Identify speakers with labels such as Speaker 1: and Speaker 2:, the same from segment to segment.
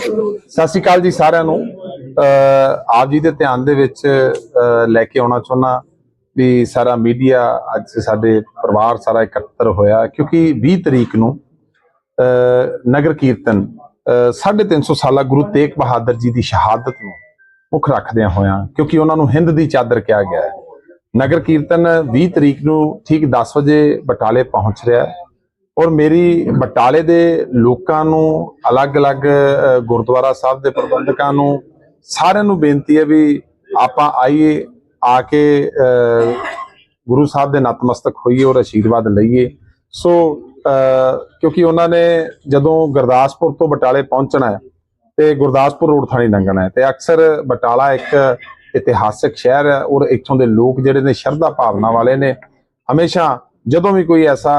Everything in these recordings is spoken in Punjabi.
Speaker 1: ਸਤਿ ਸ਼੍ਰੀ ਅਕਾਲ ਜੀ ਸਾਰਿਆਂ ਨੂੰ। ਆਪ ਜੀ ਦੇ ਧਿਆਨ ਦੇ ਵਿੱਚ ਲੈ ਕੇ ਆਉਣਾ ਚਾਹੁੰਦਾ ਵੀ ਸਾਰਾ ਮੀਡੀਆ ਅੱਜ ਸਾਡੇ ਪਰਿਵਾਰ ਸਾਰਾ ਇਕੱਤਰ ਹੋਇਆ, ਕਿਉਂਕਿ 20 ਤਰੀਕ ਨੂੰ, ਅਹ ਨਗਰ ਕੀਰਤਨ, ਅਹ 350 ਸਾਲਾ ਗੁਰੂ ਤੇਗ ਬਹਾਦਰ ਜੀ ਦੀ ਸ਼ਹਾਦਤ ਨੂੰ ਮੁੱਖ ਰੱਖਦਿਆਂ ਹੋਇਆਂ, ਕਿਉਂਕਿ ਉਹਨਾਂ ਨੂੰ ਹਿੰਦ ਦੀ ਚਾਦਰ ਕਿਹਾ ਗਿਆ ਹੈ। ਨਗਰ ਕੀਰਤਨ 20 ਤਰੀਕ ਨੂੰ ਠੀਕ 10 ਵਜੇ ਬਟਾਲੇ ਪਹੁੰਚ ਰਿਹਾ ਹੈ। ਔਰ ਮੇਰੀ ਬਟਾਲੇ ਦੇ ਲੋਕਾਂ ਨੂੰ ਅਲੱਗ-ਅਲੱਗ ਗੁਰਦੁਆਰਾ ਸਾਹਿਬ ਦੇ ਪ੍ਰਬੰਧਕਾਂ ਨੂੰ ਸਾਰਿਆਂ ਨੂੰ ਬੇਨਤੀ ਹੈ ਵੀ ਆਪਾਂ ਆਈਏ, ਆ ਕੇ ਗੁਰੂ ਸਾਹਿਬ ਦੇ ਨਤਮਸਤਕ ਹੋਈਏ ਔਰ ਆਸ਼ੀਰਵਾਦ ਲਈਏ। ਸੋ ਕਿਉਂਕਿ ਉਹਨਾਂ ਨੇ ਜਦੋਂ ਗੁਰਦਾਸਪੁਰ ਤੋਂ ਬਟਾਲੇ ਪਹੁੰਚਣਾ ਹੈ ਤੇ ਗੁਰਦਾਸਪੁਰ ਰੋਡ ਥਾਣੀ ਲੰਘਣਾ ਹੈ ਤੇ ਅਕਸਰ ਬਟਾਲਾ ਇੱਕ ਇਤਿਹਾਸਕ ਸ਼ਹਿਰ ਹੈ ਔਰ ਇੱਥੋਂ ਦੇ ਲੋਕ ਜਿਹੜੇ ਨੇ ਸ਼ਰਧਾ ਭਾਵਨਾ ਵਾਲੇ ਨੇ, ਹਮੇਸ਼ਾ ਜਦੋਂ ਵੀ ਕੋਈ ਐਸਾ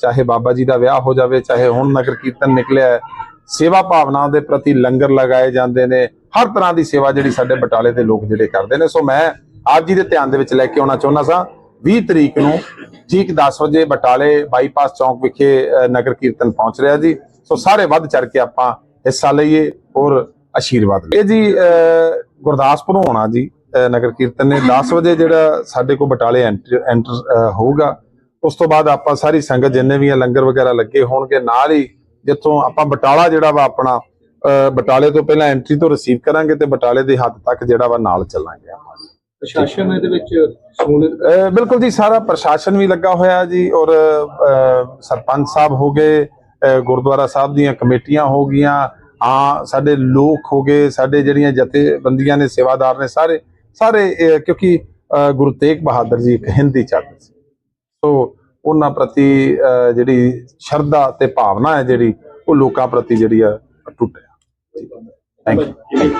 Speaker 1: ਚਾਹੇ ਬਾਬਾ ਜੀ ਦਾ ਵਿਆਹ ਹੋ ਜਾਵੇ ਚਾਹੇ ਹੁਣ ਨਗਰ ਕੀਰਤਨ ਨਿਕਲਿਆ ਸੇਵਾ ਭਾਵਨਾ ਦੇ ਪ੍ਰਤੀ ਲੰਗਰ ਲਗਾਏ ਜਾਂਦੇ ਨੇ ਹਰ ਤਰ੍ਹਾਂ ਦੀ ਸੇਵਾ ਜਿਹੜੀ ਸਾਡੇ ਬਟਾਲੇ ਦੇ ਲੋਕ ਜਿਹੜੇ ਕਰਦੇ ਨੇ। ਸੋ ਮੈਂ ਆਪ ਜੀ ਦੇ ਧਿਆਨ ਦੇ ਵਿੱਚ ਲੈ ਕੇ ਆਉਣਾ ਚਾਹੁੰਦਾ ਸਾਂ 20 ਤਰੀਕ ਨੂੰ ਠੀਕ 10 ਵਜੇ ਬਟਾਲੇ ਬਾਈਪਾਸ ਚੌਂਕ ਵਿਖੇ ਨਗਰ ਕੀਰਤਨ ਪਹੁੰਚ ਰਿਹਾ ਜੀ। ਸੋ ਸਾਰੇ ਵੱਧ ਚੜ ਕੇ ਆਪਾਂ ਹਿੱਸਾ ਲਈਏ ਔਰ ਆਸ਼ੀਰਵਾਦ ਇਹ ਜੀ ਅ, ਗੁਰਦਾਸਪੁਰੋਂ ਆਉਣਾ ਜੀ। ਨਗਰ ਕੀਰਤਨ ਨੇ 10 ਵਜੇ ਜਿਹੜਾ ਸਾਡੇ ਕੋਲ ਬਟਾਲੇ ਐਂਟਰ ਹੋਊਗਾ ਉਸ ਤੋਂ ਬਾਅਦ ਆਪਾਂ ਸਾਰੀ ਸੰਗਤ ਜਿੰਨੇ ਵੀ ਆ ਲੰਗਰ ਵਗੈਰਾ ਲੱਗੇ ਹੋਣਗੇ ਨਾਲ ਹੀ ਜਿੱਥੋਂ ਆਪਾਂ ਬਟਾਲਾ ਜਿਹੜਾ ਵਾ ਆਪਣਾ ਬਟਾਲੇ ਤੋਂ ਪਹਿਲਾਂ ਐਂਟਰੀ ਤੋਂ ਰਿਸੀਵ ਕਰਾਂਗੇ ਤੇ ਬਟਾਲੇ ਦੇ ਹੱਦ ਤੱਕ ਜਿਹੜਾ ਵਾ ਨਾਲ ਚੱਲਾਂਗੇ ਆਪਾਂ
Speaker 2: ਪ੍ਰਸ਼ਾਸਨ ਇਹਦੇ ਵਿੱਚ ਸਮੂਲਿਤ
Speaker 1: ਅਹ ਬਿਲਕੁਲ ਜੀ ਸਾਰਾ ਪ੍ਰਸ਼ਾਸਨ ਵੀ ਲੱਗਾ ਹੋਇਆ ਜੀ ਔਰ ਸਰਪੰਚ ਸਾਹਿਬ ਹੋ ਗਏ ਗੁਰਦੁਆਰਾ ਸਾਹਿਬ ਦੀਆਂ ਕਮੇਟੀਆਂ ਹੋ ਗਈਆਂ ਆ ਸਾਡੇ ਲੋਕ ਹੋ ਗਏ ਸਾਡੇ ਜਿਹੜੀਆਂ ਜਥੇਬੰਦੀਆਂ ਨੇ ਸੇਵਾਦਾਰ ਨੇ ਸਾਰੇ ਸਾਰੇ ਕਿਉਂਕਿ ਅਹ, ਗੁਰੂ ਤੇਗ ਬਹਾਦਰ ਜੀ ਇੱਕ ਹਿੰਦੀ ਚਾਦਰ ਸੀ। ਸੋ ਉਹਨਾਂ ਪ੍ਰਤੀ ਅਹ, ਜਿਹੜੀ ਸ਼ਰਧਾ ਤੇ ਭਾਵਨਾ ਹੈ ਜਿਹੜੀ ਉਹ ਲੋਕਾਂ ਪ੍ਰਤੀ ਜਿਹੜੀ ਆ ਟੁੱਟਿਆ ਥੈਂਕ ਯੂ